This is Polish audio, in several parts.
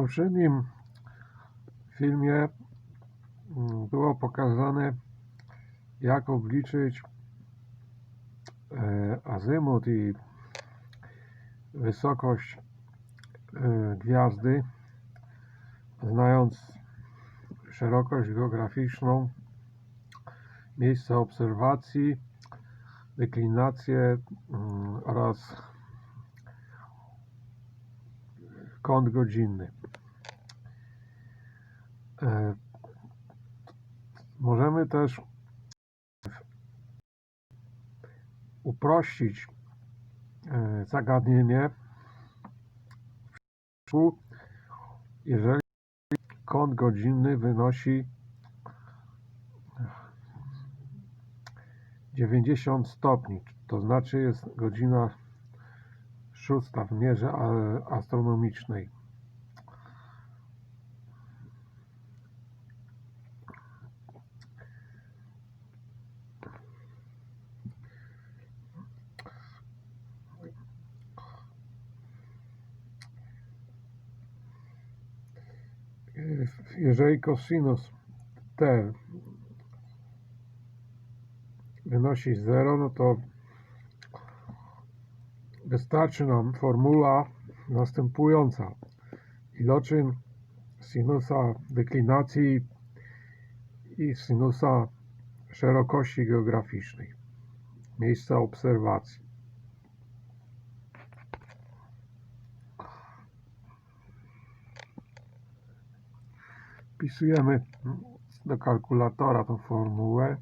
poprzednim filmie mm, było pokazane jak obliczyć e, azymut i wysokość e, gwiazdy znając szerokość geograficzną miejsca obserwacji deklinację mm, oraz kąt godzinny. E, Możemy też uprościć e, zagadnienie, jeżeli kąt godzinny wynosi 90 stopni, to znaczy jest godzina szósta w mierze astronomicznej. Jeżeli cosinus t wynosi 0, no to wystarczy nam formuła następująca. Iloczyn sinusa deklinacji i sinusa szerokości geograficznej miejsca obserwacji. Wpisujemy do kalkulatora tą formułę.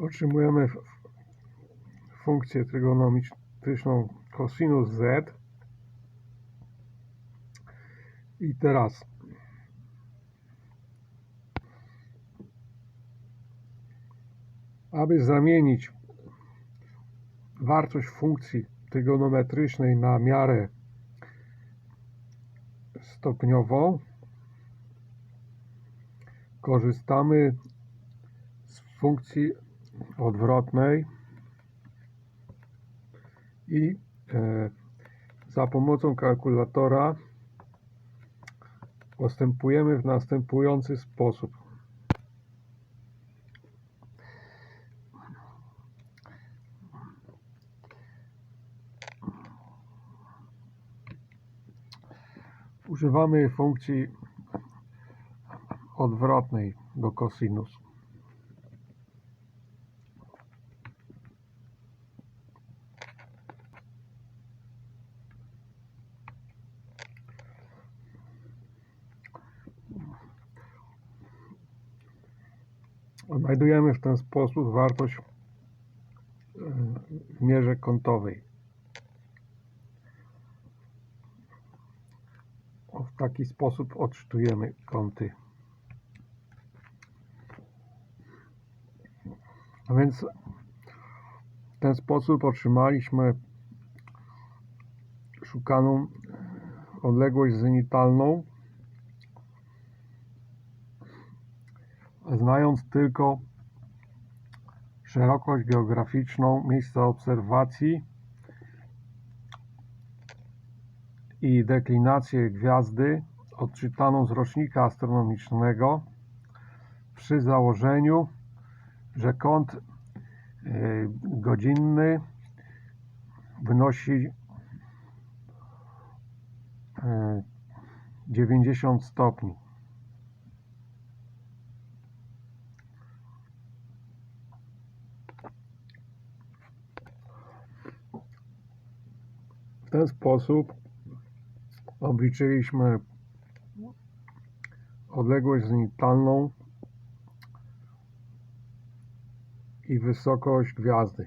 Otrzymujemy funkcję trygonometryczną cosinus z. I teraz aby zamienić wartość funkcji trygonometrycznej na miarę stopniową korzystamy z funkcji odwrotnej i e, za pomocą kalkulatora postępujemy w następujący sposób. Używamy funkcji odwrotnej do cosinus. Znajdujemy w ten sposób wartość e, w mierze kątowej. W taki sposób odczytujemy kąty. A więc w ten sposób otrzymaliśmy szukaną odległość zenitalną znając tylko szerokość geograficzną miejsca obserwacji i deklinację gwiazdy odczytaną z rocznika astronomicznego przy założeniu, że kąt y, godzinny wynosi y, 90 stopni. W ten sposób obliczyliśmy odległość zenitalną i wysokość gwiazdy.